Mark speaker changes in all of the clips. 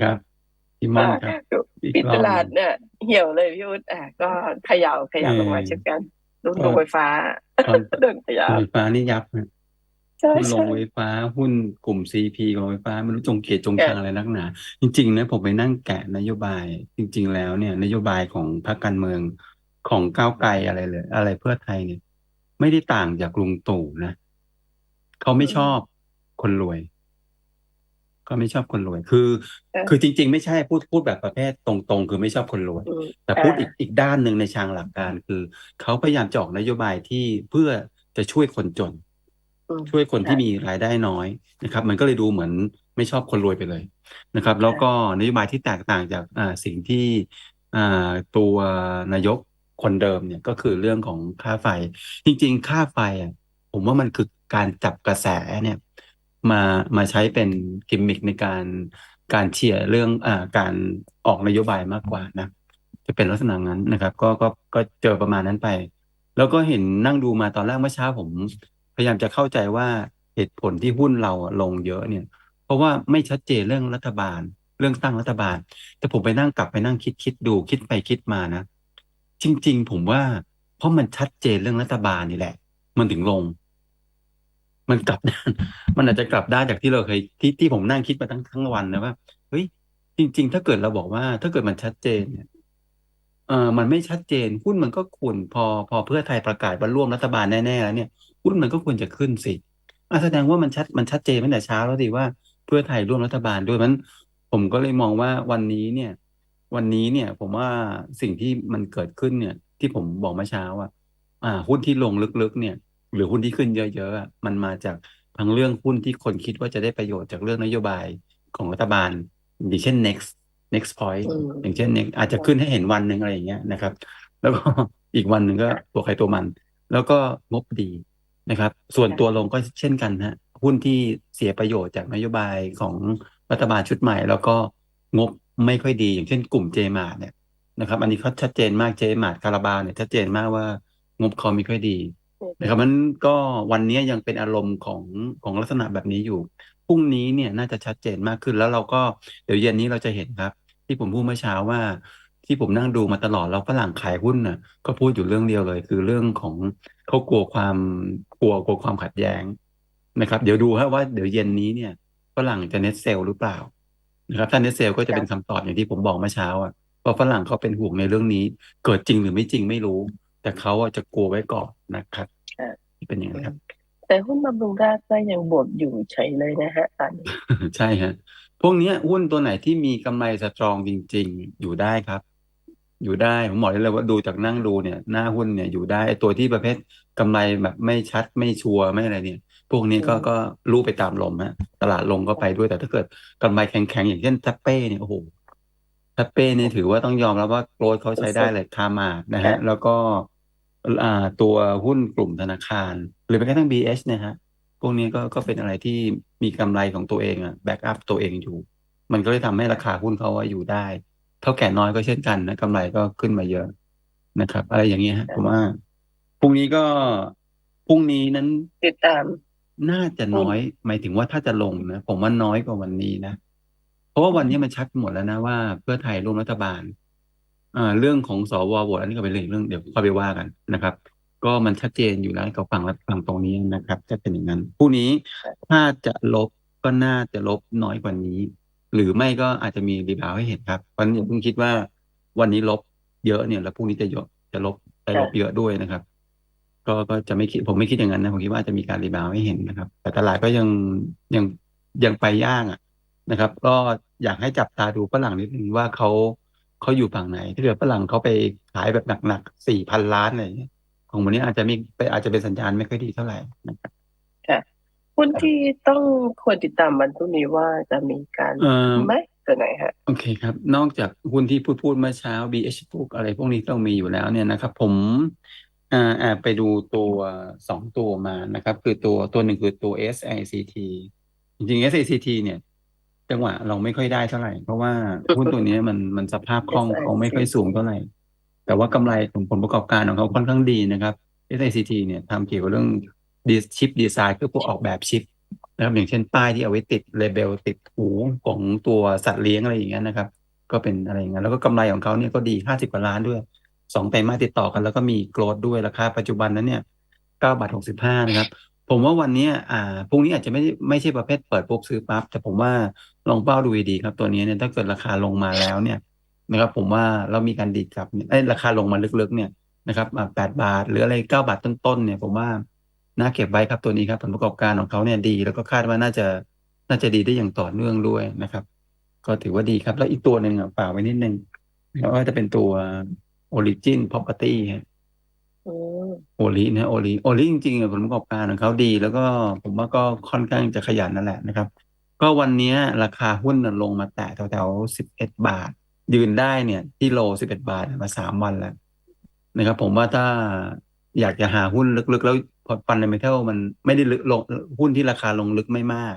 Speaker 1: ครับพี่ม่อนครับพี่
Speaker 2: ปิด
Speaker 1: กล้
Speaker 2: ต
Speaker 1: อง
Speaker 2: ลาดเนี่ยเหี่ยวเลยพี่วุฒิอะก็เขย่าเขย่าลงมา
Speaker 1: เออ
Speaker 2: เช่นกันรุ่น
Speaker 1: ก็
Speaker 2: โรงไฟฟ้า
Speaker 1: ตอน
Speaker 2: โดนเขย่า
Speaker 1: โรงไฟฟ้านี่ยับนะ
Speaker 2: ใช่
Speaker 1: หุ้นโร
Speaker 2: ใช่
Speaker 1: งไฟฟ้าหุ้นกลุ่มซีพีของโรงไฟฟ้าไม่รู้จงเกียรติจง
Speaker 2: แกะ
Speaker 1: ชังอะไรนักหนา จริงๆนะผมไปนั่งแกะนโยบาย จริง ๆ แล้วเนี่ย นโยบายของพรรคการเมืองของก้าวไกลอะไรเลย อะไรเพื่อไทยเนี่ย ไม่ได้ต่างจากลุงตู่นะเขาไม่ชอบคนรวย เขาไม่ชอบคนรวย คือ
Speaker 2: เออ
Speaker 1: คือจริง ๆ ไม่ใช่พูดพูดแบบประเภทตรงๆ คือไม่ชอบคนรวย
Speaker 2: อืม
Speaker 1: แต่พูด
Speaker 2: อ่า
Speaker 1: อีกอีกด้านหนึ่งในเชิงหลักการ คือเขาพยายามจะออกนโยบายที่เพื่อจะช่วยคนจน
Speaker 2: อืม
Speaker 1: ช่วยคนที่
Speaker 2: ใช่
Speaker 1: มีรายได้น้อยนะครับ มันก็เลยดูเหมือนไม่ชอบคนรวยไปเลยนะครับ แล้วก็นโยบายที่แตกต่างจากอ่าสิ่งที่อ่าตัวนายกคนเดิมเนี่ยก็คือเรื่องของค่าไฟ จริง ๆ ค่าไฟอะผมว่ามันคือการจับกระแสเนี่ย มามาใช้เป็นกิมมิคในการการเชียร์เรื่องอ่าการออกนโยบายมากกว่านะ จะเป็นลักษณะนั้นนะครับ ก็ก็ก็เจอประมาณนั้นไป แล้วก็เห็นนั่งดูมาตอนแรกเมื่อเช้าผม พยายามจะเข้าใจว่าเหตุผลที่หุ้นเราลงเยอะเนี่ย เพราะว่าไม่ชัดเจนเรื่องรัฐบาล เรื่องตั้งรัฐบาล แต่ผมไปนั่งกลับไปนั่งคิดคิดดูคิดไปคิดมานะ จริง ๆ ผมว่า เพราะมันชัดเจนเรื่องรัฐบาลนี่แหละ มันถึงลง มันกลับด้านมันอาจจะกลับด้านจากที่เราเคยที่ที่ผมนั่งคิดมาทั้งทั้งวันนะว่าเฮ้ยจริง ๆ ถ้าเกิดเราบอกว่า ถ้าเกิดมันชัดเจนเนี่ยเออมันไม่ชัดเจนหุ้นมันก็ควรพอพอเพื่อไทยประกาศว่าร่วมรัฐบาลแน่ๆแล้วเนี่ยหุ้นมันก็ควรจะขึ้นสิอะแสดงว่ามันชัดมันชัดเจนตั้งแต่เช้าแล้วดิว่าเพื่อไทยร่วมรัฐบาลด้วยมันผมก็เลยมองว่าวันนี้เนี่ย วันนี้เนี่ย ผมว่าสิ่งที่มันเกิดขึ้นเนี่ย ที่ผมบอกเมื่อเช้าอะอ่าหุ้นที่ลงลึกๆเนี่ย หรือหุ้นที่ขึ้นเยอะๆอะมันมาจากทั้งเรื่องหุ้นที่คนคิดว่าจะได้ประโยชน์จากเรื่องนโยบายของรัฐบาลอย่างเช่น next next point
Speaker 2: อืม
Speaker 1: อย่างเช่น next อาจจะขึ้นให้เห็นวันหนึ่งอะไรอย่างเงี้ยนะครับ แล้วก็อีกวันหนึ่งก็ตัวใครตัวมัน แล้วก็งบดีนะครับ ส่วนตัวลงก็เช่นกันฮะหุ้นที่เสียประโยชน์จากนโยบายของรัฐบาลชุดใหม่ แล้วก็งบไม่ค่อยดี อย่างเช่นกลุ่มเจมาเนี่ยนะครับ อันนี้เขาชัดเจนมากเจมาคาราบาวเนี่ยชัดเจนมากว่างบเขาไม่ค่อยดี นะครับมันก็วันนี้ยังเป็นอารมณ์ของของลักษณะแบบนี้อยู่พรุ่งนี้เนี่ยน่าจะชัดเจนมากขึ้นแล้วเราก็เดี๋ยวเย็นนี้เราจะเห็นครับ ที่ผมพูดเมื่อเช้าว่าที่ผมนั่งดูมาตลอดแล้วฝรั่งขายหุ้นน่ะก็พูดอยู่เรื่องเดียวเลย คือเรื่องของเขากลัวความกลัวกลัวความขัดแย้งนะครับ เดี๋ยวดูฮะว่าเดี๋ยวเย็นนี้เนี่ยฝรั่งจะเน็ตเซลหรือเปล่านะครับถ้าเน็ตเซลก็จะเป็นคำตอบอย่างที่ผมบอกเมื่อเช้าอะเพราฝรั่งเขาเป็นห่วงในเรื่องนี้ เกิดจริงหรือไม่จริงไม่รู้ แต่เขาอะจะกลัวไว้ก่อนนะครับ
Speaker 2: ค่ะ
Speaker 1: ที่เป็นอย่างนั้นครับ
Speaker 2: แต่หุ้นบำรุงราษฎร์ก็ยังบวกอยู่เฉยเลยนะฮะตอนนี้
Speaker 1: ใช่ฮะพวกเนี้ยหุ้นตัวไหนที่มีกำไรสตรองจริง ๆ อยู่ได้ครับ อยู่ได้ผมบอกได้เลยว่าดูจากนั่งดูเนี่ย หน้าหุ้นเนี่ยอยู่ได้ไอ้ตัวที่ประเภทกำไรแบบไม่ชัดไม่ชัวร์ไม่อะไรเนี่ย พวกนี้ก็
Speaker 2: อืม
Speaker 1: ก็รู้ไปตามลมฮะตลาดลงก็ไปด้วยแต่ถ้าเกิดกำไรแข็งๆอย่างเช่นทัปเป้เนี่ยโอ้โหทัปเป้เนี่ยถือว่าต้องยอมรับว่าโกรดเขาใช้ได้เลยคามาดนะฮะ แล้วก็อ่า ตัวหุ้นกลุ่มธนาคาร หรือแม้กระทั่ง BH เนะฮะพวกนี้ก็ก็เป็นอะไรที่มีกำไรของตัวเองอะแบ็กอัพตัวเองอยู่ มันก็เลยทำให้ราคาหุ้นเขาว่าอยู่ได้ เท่าแก่น้อยก็เช่นกันนะกำไรก็ขึ้นมาเยอะนะครับ อะไรอย่างเงี้ยฮะผมว่าพรุ่งนี้ก็พรุ่งนี้นั้น
Speaker 2: ติดตาม
Speaker 1: น่าจะน้อย หมายถึงว่าถ้าจะลงนะผมว่าน้อยกว่าวันนี้นะ เพราะว่าวันนี้มันชัดหมดแล้วนะว่า เพื่อไทยร่วมรัฐบาล อ่าเรื่องของสวโหวตอันนี้ก็เป็นเรื่องเรื่องเดี๋ยวค่อยไปว่ากันนะครับ ก็มันชัดเจนอยู่แล้วกับฝั่งฝั่งตรงนี้นะครับจะเป็นอย่างนั้นพรุ่งนี้ถ้าจะลบก็น่าจะลบน้อยกว่านี้ หรือไม่ก็อาจจะมีรีบาวให้เห็นครับเพราะฉะนั้นอย่าเพิ่งคิดว่าวันนี้ลบเยอะเนี่ยแล้วพรุ่งนี้จะเยอะจะลบจะลบเยอะด้วยนะครับก็ก็จะไม่คิดผมไม่คิดอย่างนั้นนะผมคิดว่าอาจจะมีการรีบาวให้เห็นนะครับ แต่ตลาดก็ยังยังยังไปย่างอะนะครับ ก็อยากให้จับตาดูฝรั่งนิดนึงว่าเขา เขาอยู่ฝั่งไหน ถ้าเกิดฝรั่งเขาไปขายแบบหนักๆสี่พันล้านอะไรอย่างเงี้ยของวันนี้อาจจะมีไปอาจจะเป็นสัญญาณไม่ค่อยดีเท่าไหร่นะครับ
Speaker 2: หุ้นที่ต้องควรติดตามวันพรุ่งนี้ว่าจะมีการ
Speaker 1: เอ่อ
Speaker 2: ไหมตัวไหนฮะ
Speaker 1: โอเคครับ นอกจากหุ้นที่พูดพูดเมื่อเช้า BH พวกอะไรพวกนี้ต้องมีอยู่แล้วเนี่ยนะครับ ผมอ่าแอบไปดูตัวสองตัวมานะครับ คือตัวตัวหนึ่งคือตัว SICT จริงๆ SICT เนี่ย จังหวะเราไม่ค่อยได้เท่าไหร่ เพราะว่าหุ้นตัวนี้มันมันสภาพคล่องเขาไม่ค่อยสูงเท่าไหร่ แต่ว่ากำไรของผลประกอบการของเขาค่อนข้างดีนะครับ SICT เนี่ยทำเกี่ยวกับเรื่องดีชิปดีไซน์คือพวกออกแบบชิปนะครับอย่างเช่นป้ายที่เอาไว้ติดเลเบลติดหูของตัวสัตว์เลี้ยงอะไรอย่างเงี้ยนะครับ ก็เป็นอะไรอย่างเงี้ยแล้วก็กำไรของเขาเนี่ยก็ดีห้าสิบกว่าล้านด้วยสองไตรมาสติดต่อกันแล้วก็มีโกรดด้วยราคาปัจจุบันนั้นเนี่ยเก้าบาทหกสิบห้านะครับ ผมว่าวันเนี้ยอ่าพรุ่งนี้อาจจะไม่ไม่ใช่ประเภทเปิดปุ๊บซื้อปั๊บแต่ผมว่า ลองเป้าดูดีๆครับตัวนี้เนี่ยถ้าเกิดราคาลงมาแล้วเนี่ยนะครับผมว่าเรามีการดีดกลับเนี่ยเอ้ยราคาลงมาลึกๆเนี่ยนะครับแปดบาท หรืออะไรเก้าบาทต้นๆเนี่ยผมว่าน่าเก็บไว้ครับตัวนี้ครับผลประกอบการของเขาเนี่ยดี แล้วก็คาดว่าน่าจะน่าจะดีได้อย่างต่อเนื่องด้วยนะครับ ก็ถือว่าดีครับ แล้วอีกตัวหนึ่งอะฝากไว้นิดนึงก็จะเป็นตัว Origin Property ฮะ
Speaker 2: อืม
Speaker 1: โอลินะโอลิโอลิจริงๆอะผลประกอบการของเขาดี แล้วก็ผมว่าก็ค่อนข้างจะขยันนั่นแหละนะครับ ก็วันเนี้ยราคาหุ้นน่ะลงมาแตะแถวๆสิบเอ็ดบาท ยืนได้เนี่ย ที่โลสิบเอ็ดบาทมาสามวันแล้วนะครับ ผมว่าถ้าอยากจะหาหุ้นลึกๆ แล้วพอฟันเดเมทัลมันไม่ได้ลึกลงหุ้นที่ราคาลงลึกไม่มาก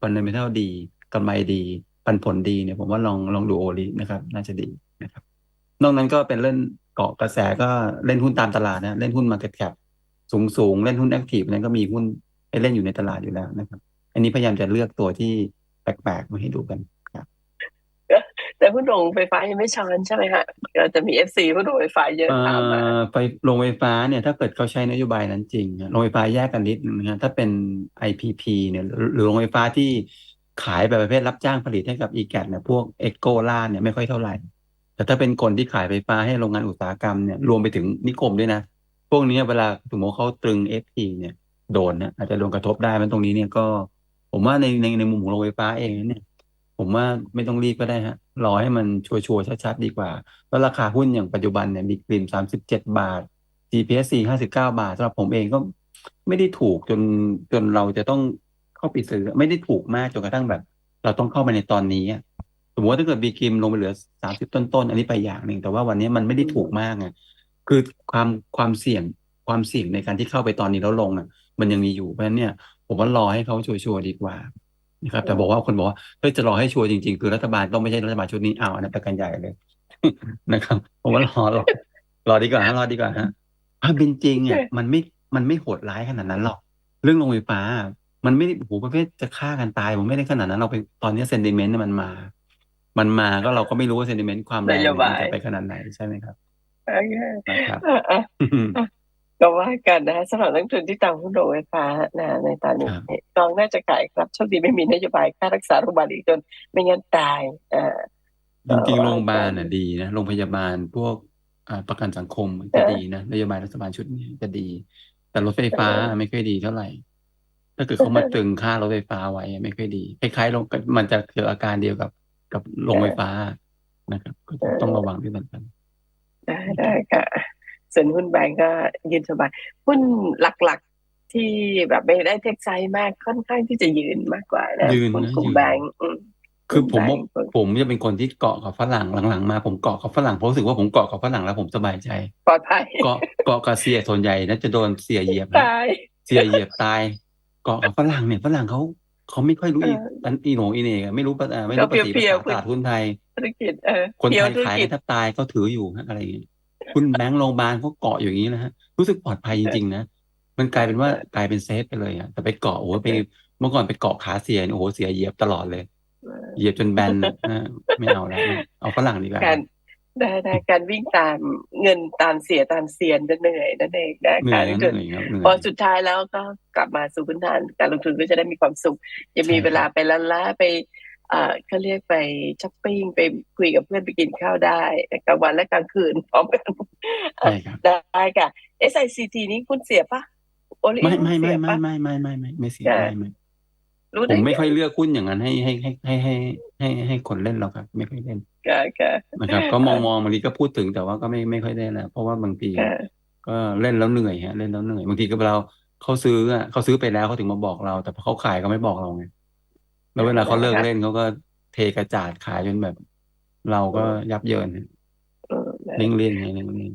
Speaker 1: ฟันเดเมทัลดีกำไรดีปันผลดีเนี่ย ผมว่าลองลองดูโอลินะครับ น่าจะดีนะครับ นอกนั้นก็เป็นเล่นเกาะกระแสก็เล่นหุ้นตามตลาดนะ เล่นหุ้นมาเก็ตแคปสูงสูงๆเล่นหุ้นแอคทีฟนั้นก็มีหุ้นให้เล่นอยู่ในตลาดอยู่แล้วนะครับ อันนี้พยายามจะเลือกตัวที่แปลกๆมาให้ดูกันครับ
Speaker 2: แต่หุ้นโรงไฟฟ้ายังไม่ช้อนใช่ไหมฮะก็จะมีเอฟซีหุ้นโรงไฟฟ้าเยอะ
Speaker 1: เอ่
Speaker 2: ตามมา
Speaker 1: อไฟโรงไฟฟ้าเนี่ยถ้าเกิดเขาใช้นโยบายนั้นจริงนะโรงไฟฟ้าแยกกันนิดนึงนะฮะถ้าเป็น IPP เนี่ยหรือหรือโรงไฟฟ้าที่ขายแบบประเภทรับจ้างผลิตให้กับ e g a t เนี่ยพวกเอโกล่าเนี่ยไม่ค่อยเท่าไหร่ แต่ถ้าเป็นคนที่ขายไฟฟ้าให้โรงงานอุตสาหกรรมเนี่ยรวมไปถึงนิคมด้วยนะ พวกนี้เวลาสมมติเขาตรึง FT เนี่ยโดนนะอาจจะโดนกระทบได้มันตรงนี้เนี่ยก็ ผมว่าในในในมุมของโรงไฟฟ้าเองเนี่ย ผมว่าไม่ต้องรีบก็ได้ฮะ รอให้มันชัวร์ๆชัดๆดีกว่า แล้วราคาหุ้นอย่างปัจจุบันเนี่ยมีกลิมสามสิบเจ็ดบาท GPSC ห้าสิบเก้าบาทสำหรับผมเองก็ไม่ได้ถูกจนจนเราจะต้องเข้าไปซื้อไม่ได้ถูกมากจนกระทั่งแบบ เราต้องเข้าไปในตอนนี้สมมติว่าถ้าเกิดบีกิมลงไปเหลือสามสิบต้นๆอันนี้ไปอย่างหนึ่งแต่ว่าวันนี้มันไม่ได้ถูกมากไงคือความความเสี่ยงความเสี่ยงในการที่เข้าไปตอนนี้แล้วลงอะมันยังมีอยู่เพราะฉะนั้นเนี่ยผมว่ารอให้เขาชัวร์ๆดีกว่านะครับแต่บอกว่าคนบอกว่าเฮ้ยจะรอให้ชัวร์จริง ๆ คือรัฐบาลต้องไม่ใช่รัฐบาลชุดนี้อ้าวอันนั้นไปกันใหญ่เลยนะครับ ผมว่ารอรอรอดีกว่าฮะรอดีกว่าฮะความเป็นจริงอะมันไม่มันไม่โหดร้ายขนาดนั้นหรอก เรื่องโรงไฟฟ้า มันไม่ได้โอ้โหประเภทจะฆ่ากันตายผมไม่ได้ขนาดนั้นเราไปตอนนี้เซนติเมนต์มันมา มันมาก็เราก็ไม่รู้ว่าเซนติเมนต์ความแรง
Speaker 2: นโย
Speaker 1: เนี่ย
Speaker 2: บาย
Speaker 1: มันจะไปขนาดไหนใช่ไหมครับ
Speaker 2: โอเค
Speaker 1: นะครับ
Speaker 2: อะอะ ก็ว่ากันนะสำหรับนักลงทุนที่ตามหุ้นโรงไฟฟ้านะในตอนนี้
Speaker 1: ครับ
Speaker 2: กองน่าจะขายครับโชคดีไม่มีนโยบายค่ารักษาโรงพยาบาลอีกจนไม่งั้นตายอ่า
Speaker 1: จริงๆ
Speaker 2: เอ่อ
Speaker 1: โรงพยาบาลน่ะดีนะโรงพยาบาลพวกอ่าประกันสังคมจะดีนะนโยบายรัฐบาลชุดนี้จะดี แต่รถไฟฟ้าไม่ค่อยดีเท่าไหร่ ถ้าเกิดเขามาตรึงค่ารถไฟฟ้าไว้ไม่ค่อยดีคล้ายๆลงมันจะเกิดอาการเดียวกับกับโรงไฟฟ้านะครับ ก็ต้องระวังด้วยเหมือนกัน
Speaker 2: ได้ได้ค่ะ ส่วนหุ้นแบงก์ก็ยืนสบายหุ้นหลักๆที่แบบไม่ได้เทคไซส์มากค่อนข้างที่จะยืนมากกว่านะ
Speaker 1: ยืน
Speaker 2: หุ้น
Speaker 1: นะ
Speaker 2: กลุ่ม
Speaker 1: ยืน
Speaker 2: แบงก์อืม
Speaker 1: คือผมว่า
Speaker 2: แบงก์
Speaker 1: ผมจะเป็นคนที่เกาะกับฝรั่งหลังๆมาผมเกาะกับฝรั่งเพราะรู้สึกว่าผมเกาะกับฝรั่งแล้วผมสบายใจ
Speaker 2: ปลอดภัย
Speaker 1: เกาะเกาะกับเสียส่วนใหญ่นะจะโดนเสียเหยียบนะ
Speaker 2: ตาย
Speaker 1: เสียเหยียบตาย เกาะกับฝรั่งเนี่ยฝรั่งเขาเขาไม่ค่อยรู้อี
Speaker 2: เออ
Speaker 1: อันอีโหนอีเหน่ไม่รู้ภาษาไม่รู้
Speaker 2: ก็
Speaker 1: ภาษี
Speaker 2: เพี
Speaker 1: ภา
Speaker 2: ยว
Speaker 1: ษา
Speaker 2: ๆ
Speaker 1: ตลาดหุ้นไทย
Speaker 2: ธุรกิจเออ
Speaker 1: คน
Speaker 2: เพีย
Speaker 1: ไท
Speaker 2: วยธุร
Speaker 1: ขาย
Speaker 2: กิจ
Speaker 1: กันแทบตายเขาถืออยู่ฮะอะไรอย่างเงี้ย คุณแบงก์โรงพยาบาลเขาเกาะอยู่อย่างนี้นะฮะรู้สึกปลอดภัยจริงๆนะมันกลายเป็นว่ากลายเป็นเซฟไปเลยอะแต่ไปเกาะโอ้โหไปเมื่อก่อนไปเกาะขาเสียเนี่ยโอ้โหเสียเหยียบตลอดเลย เหยียบจนแบนอ่าไม่เอาแล้วเอาฝรั่งดีกว่า
Speaker 2: การได้ได้การวิ่งตามเงินตามเสียตามเซียนจะเหนื่อยนั่นเองนะ
Speaker 1: เหนื่
Speaker 2: กา
Speaker 1: อ
Speaker 2: ร
Speaker 1: ย
Speaker 2: ล
Speaker 1: นะ
Speaker 2: ง
Speaker 1: เห
Speaker 2: ทุน
Speaker 1: นื่อยครับเหนื่
Speaker 2: พอ
Speaker 1: อย
Speaker 2: สุดท้ายแล้วก็กลับมาสู่พื้นฐานการลงทุนก็จะได้มีความสุข จะมี
Speaker 1: ใช่
Speaker 2: เวลาไปละล่าไป เอ่อเขาเรียกไปช้อปปิ้งไปคุยกับเพื่อนไปกินข้าวได้กลางวันและกลางคืนพร้อมกัน
Speaker 1: ใช่ครับ
Speaker 2: ได้ค่ะ SICT นี้คุณเสียปะโอลิ
Speaker 1: ไม่
Speaker 2: หุ้น
Speaker 1: ไม่
Speaker 2: เสี
Speaker 1: ไม่
Speaker 2: ย
Speaker 1: ไม่
Speaker 2: ปะ
Speaker 1: ไม่ไม่ไม่ไม่ไม่เสีย
Speaker 2: ใช่
Speaker 1: ไม่ไม่
Speaker 2: รู้
Speaker 1: ผ
Speaker 2: ได้
Speaker 1: มไม่
Speaker 2: ไง
Speaker 1: ค่อยเลือกหุ้นอย่างนั้นให้ให้ให้ให้ให้ให้ให้คนเล่นหรอกครับ ไม่ค่อยเล่น
Speaker 2: ค่ะค่ะ
Speaker 1: นะครับ ก็มองมองบางทีก็พูดถึงแต่ว่าก็ไม่ไม่ค่อยได้แล้วเพราะว่าบางที
Speaker 2: ค่ะ
Speaker 1: ก็เล่นแล้วเหนื่อยฮะเล่นแล้วเหนื่อยบางทีก็เราเขาซื้ออะเขาซื้อไปแล้วเขาถึงมาบอกเรา แต่พอเขาขายก็ไม่บอกเราไง แล้วเวลาเขาเลิกเล่นเขาก็เทกระจาดขายจนแบบ เราก็ยับเยินฮะ
Speaker 2: อืมนะ
Speaker 1: เล่งเล่นไงเล่งเล่น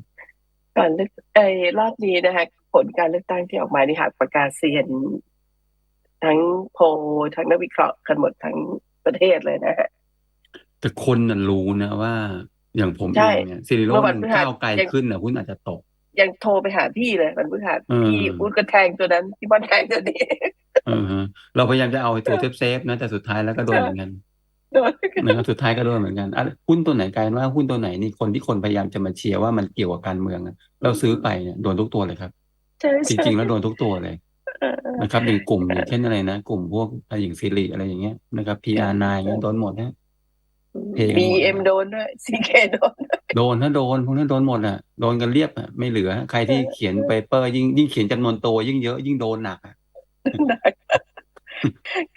Speaker 2: ก่อนเลือกไอ้รอบนี้นะคะผลการเลือกตั้งที่ออกมานี่หากประกาศเซียน ทั้งโพลทั้งนักวิเคราะห์กันหมดทั้งประเทศเลยนะฮะ
Speaker 1: แต่คนน่ะรู้นะว่า อย่างผม
Speaker 2: ใช่
Speaker 1: เองเนี่ยสิริโร
Speaker 2: เมื่
Speaker 1: จ
Speaker 2: อวั
Speaker 1: น์
Speaker 2: น
Speaker 1: มัน
Speaker 2: พฤหัส
Speaker 1: ก้าวไกล
Speaker 2: ยัง
Speaker 1: ขึ้นน่ะหุ้นอาจจะตก
Speaker 2: ยังโทรไปหาพี่เลยมันพฤหัส
Speaker 1: เออ
Speaker 2: พี่อุ้ดก็แทงตัวนั้นพี่บอลแทงตัวนี้
Speaker 1: เออฮะเราพยายามจะเอาไอ้ตัวเซฟๆนะแต่สุดท้ายแล้วก็โดนเหมือนกัน
Speaker 2: โดน
Speaker 1: นะครับสุดท้ายก็โดนเหมือนกันอะหุ้นตัวไหนกลายเป็นว่าหุ้นตัวไหนนี่คนที่คนพยายามจะมาเชียร์ว่ามันเกี่ยวกับการเมืองอะเราซื้อไปเนี่ยโดนทุกตัวเลยครับ
Speaker 2: ใช่
Speaker 1: จ
Speaker 2: ใช่
Speaker 1: ริงๆแล้วโดนทุกตัวเลย
Speaker 2: เออ
Speaker 1: นะครับอย่างกลุ่มอย่างเช่นอะไรนะกลุ่มพวกอย่างซีรีอะไรอย่างเงี้ยนะครับ PR9 เงี้ยโดนหมดนะเทกันหมด
Speaker 2: บีเอ็มโดนด้วยซีเคโดน
Speaker 1: โดนถ้าโดนพวกนั้นโดนหมดอะโดนกันเรียบอะไม่เหลือ ใครที่เขียนเปเปอร์ยิ่งยิ่งเขียนจำนวนตัวยิ่งเยอะยิ่งโดนหนักอะ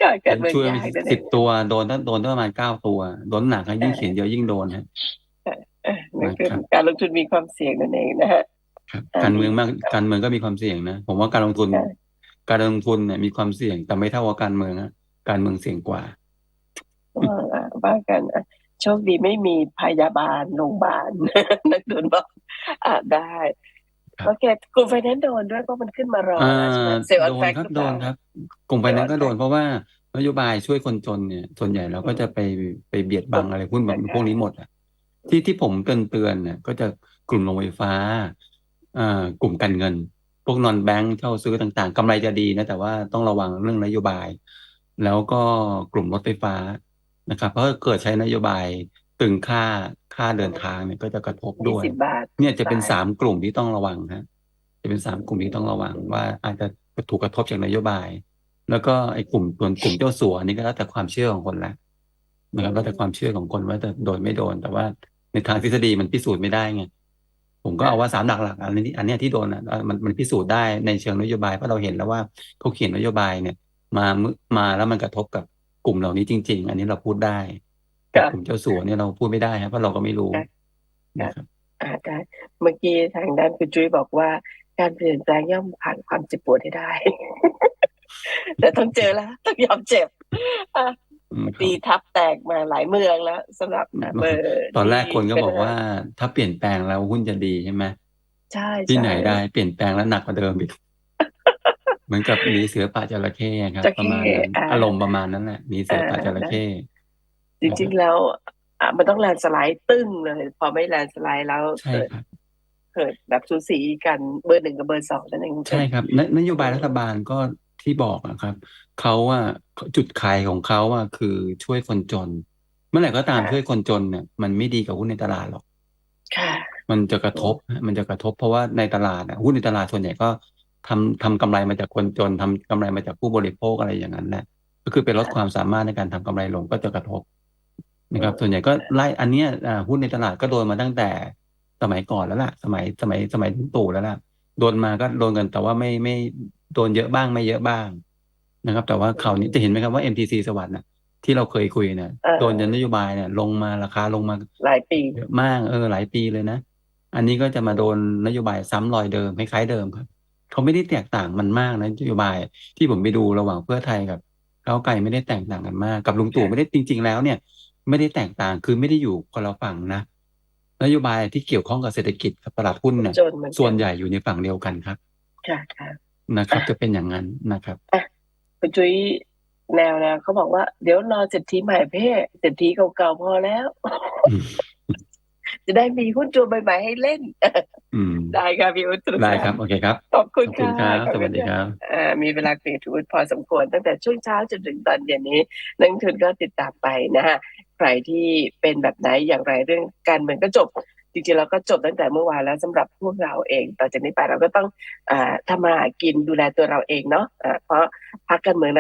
Speaker 2: การการเมือง
Speaker 1: ช่วย
Speaker 2: ยากนั่นเอ
Speaker 1: สิบ
Speaker 2: ง
Speaker 1: ตัวโดนถ้าโดนประมาณเก้าตัวโดนหนักอะยิ่งเขียนเยอะยิ่งโดนฮะ
Speaker 2: เออนั่นคือ
Speaker 1: นะครับ
Speaker 2: การลงทุนมีความเสี่ยงนั่นเองนะฮะ
Speaker 1: ครับ
Speaker 2: อ่า
Speaker 1: การเมืองมากการเมืองก็มีความเสี่ยงนะผมว่าการลงทุน
Speaker 2: ใช่
Speaker 1: การลงทุนเนี่ยมีความเสี่ยงแต่ไม่เท่ากับการเมืองนะการเมืองเสี่ยงกว่า
Speaker 2: ว่าอะว่ากันอะโชคดีไม่มีพยาบาลโรงพยาบาลนักทุนบอกอ่าได้
Speaker 1: ครับ
Speaker 2: โอเคกลุ่มไฟแนนซ์โดนด้วย เพราะมันขึ้นมารอ
Speaker 1: อ่
Speaker 2: แล้วใช่ไหมาเซลล์ออน
Speaker 1: โด
Speaker 2: แฟ
Speaker 1: น
Speaker 2: ก
Speaker 1: ครับ
Speaker 2: หรือ
Speaker 1: โด
Speaker 2: เป
Speaker 1: น
Speaker 2: ล่า
Speaker 1: ครับ กลุ่มไฟแนนซ์ก็โดน
Speaker 2: Sale on
Speaker 1: เพราะว่านโยบายช่วยคนจนเนี่ย ส่วนใหญ่เราก็จะไป ไปเบียดบังอะไรหุ้นแบบพวกนี้หมดอะที่ ที่ผมเตือนเตือนเนี่ย ก็จะกลุ่มโรงไฟฟ้า อ่า กลุ่มการเงิน พวกนอนแบงค์เช่าซื้อต่าง ๆ กำไรจะดีนะ แต่ว่าต้องระวังเรื่องนโยบาย แล้วก็กลุ่มรถไฟฟ้านะครับ เพราะเกิดใช้นโยบายตึงค่า ค่าเดินทางเนี่ยก็จะกระทบ
Speaker 2: ยี่
Speaker 1: ด้วย
Speaker 2: สิบบาท
Speaker 1: เนี่ยจะเป็น
Speaker 2: ตาย
Speaker 1: สามกลุ่มที่ต้องระวังฮะจะเป็นสามกลุ่มที่ต้องระวัง ว่าอาจจะถูกกระทบจากนโยบาย แล้วก็ไอ้กลุ่มส่วนกลุ่มเจ้าสัวนี่ก็แล้วแต่ความเชื่อของคนละนะครับแล้วแต่ความเชื่อของคนว่าจะโดนไม่โดน แต่ว่าในทางทฤษฎีมันพิสูจน์ไม่ได้ไงผมก็เอาว่าสามหลักๆอันนี้อันเนี้ยที่โดนอะมันมันพิสูจน์ได้ในเชิงนโยบายเพราะเราเห็นแล้วว่าเขาเขียนนโยบายเนี่ย มามึมาแล้วมันกระทบกับกลุ่มเหล่านี้จริง ๆ อันนี้เราพูดได้แต่ กลุ่มเจ้าสัวเนี่ยเราพูดไม่ได้ครับเพราะเราก็ไม่รู้นะครับ
Speaker 2: อ่าได้เมื่อกี้ทางด้านคุณจุ้ยบอกว่าการเปลี่ยนแปลงย่อมผ่านความเจ็บปวดให้ได้ แต่ต้องเจอแล้วต้องยอมเจ็บอะ
Speaker 1: อืมครับ
Speaker 2: ตีทับแตกมาหลายเมืองแล้วสำหรับอะเบอร์
Speaker 1: ตอนแรกคนก็
Speaker 2: ที่
Speaker 1: บอกว่า ถ้าเปลี่ยนแปลงแล้วหุ้นจะดีใช่ไหม
Speaker 2: ใช่
Speaker 1: ที่
Speaker 2: ใช่
Speaker 1: ไหนได้เปลี่ยนแปลงแล้วหนักกว่าเดิมอีกเหมือนกับหนีเสือป่าจระเข้ครับ
Speaker 2: จระ
Speaker 1: ประมาณ
Speaker 2: เข้
Speaker 1: นั้น
Speaker 2: อ่า
Speaker 1: อารมณ์ประมาณนั้นแหละหนีเสือป่า
Speaker 2: อ่า
Speaker 1: จระเข้
Speaker 2: จริง ๆ แล้วอะมันต้องแลนด์สไลด์ตึ้งเลย พอไม่แลนด์สไลด์แล้ว
Speaker 1: ใช่
Speaker 2: เกิด
Speaker 1: ครับ
Speaker 2: เกิดแบบสูสีกันเบอร์หนึ่งกับเบอร์สองนั่นเอง
Speaker 1: ใช่ครับนนโยบายรัฐบาลก็ที่บอกนะครับเขาว่าจุดขายของเขาว่าคือช่วยคนจน เมื่อไหร่ก็ตามช่วยคนจนเนี่ยมันไม่ดีกับหุ้นในตลาดหรอก
Speaker 2: ค่ะ
Speaker 1: มันจะกระทบฮะมันจะกระทบเพราะว่าในตลาดอะหุ้นในตลาดส่วนใหญ่ก็ทำทำกำไรมาจากคนจนทำกำไรมาจากผู้บริโภคอะไรอย่างนั้นแหละก็คือเป็นลดความสามารถในการทำกำไรลงก็จะกระทบ นะครับส่วนใหญ่ก็ไล่อันเนี้ยอ่าหุ้นในตลาดก็โดนมาตั้งแต่สมัยก่อนแล้วล่ะ สมัยสมัยสมัยลุงตู่แล้วล่ะโดนมาก็โดนกันแต่ว่าไม่ไม่โดนเยอะบ้างไม่เยอะบ้างนะครับ แต่ว่าคราวนี้จะเห็นไหมครับว่า MTC สวัสดิ์น่ะที่เราเคยคุยเนี่ย
Speaker 2: เออ
Speaker 1: โดนจนนโยบายเนี่ยลงมาราคาลงมา
Speaker 2: หลายปี
Speaker 1: เยอะมากเออหลายปีเลยนะ อันนี้ก็จะมาโดนนโยบายซ้ำรอยเดิมคล้ายๆเดิมครับเขาไม่ได้แตกต่างมันมากนะนโยบายที่ผมไปดูระหว่างเพื่อไทยกับก้าวไกลไม่ได้แตกต่างกันมาก กับลุงตู่ไม่ได้จริง ๆ แล้วเนี่ย ไม่ได้แตกต่าง คือไม่ได้อยู่คนละฝั่งนะ นโยบายที่เกี่ยวข้องกับเศรษฐกิจกับตลาดหุ้นเนี่ย
Speaker 2: จนเหมือนกัน
Speaker 1: ส่วนใหญ่อยู่ในฝั่งเดียวกันครับ
Speaker 2: ค่ะค่ะ
Speaker 1: นะครับ จะเป็นอย่างนั้นนะครับ
Speaker 2: คุณจุ้ยแนวแนวเขาบอกว่า เดี๋ยวรอเศรษฐีใหม่เพ่เศรษฐีเก่าๆพอแล้ว จะได้มีหุ้นตัวใหม่ๆให้เล่น
Speaker 1: อืม
Speaker 2: ได้ค่ะพี่อุตส
Speaker 1: ได้ครับ โอเคครับ
Speaker 2: ขอบคุณ
Speaker 1: ขอบคุณ
Speaker 2: ค่ะ
Speaker 1: ครับ
Speaker 2: ข
Speaker 1: ส
Speaker 2: อณ
Speaker 1: วัสดีครับ
Speaker 2: อ่ามีเวลาคุยกับพี่อุตพอสมควร ตั้งแต่ช่วงเช้าจนถึงตอนเย็นนี้นักลงทุนก็ติดตามไปนะฮะ ใครที่เป็นแบบไหนอย่างไรเรื่องการเมืองก็จบจริงๆเราก็จบตั้งแต่เมื่อวานแล้วสำหรับพวกเราเองต่อจากนี้ไปเราก็ต้องอทำมาหากินดูแลตัวเราเองเนาะะเพราะพักการเมือง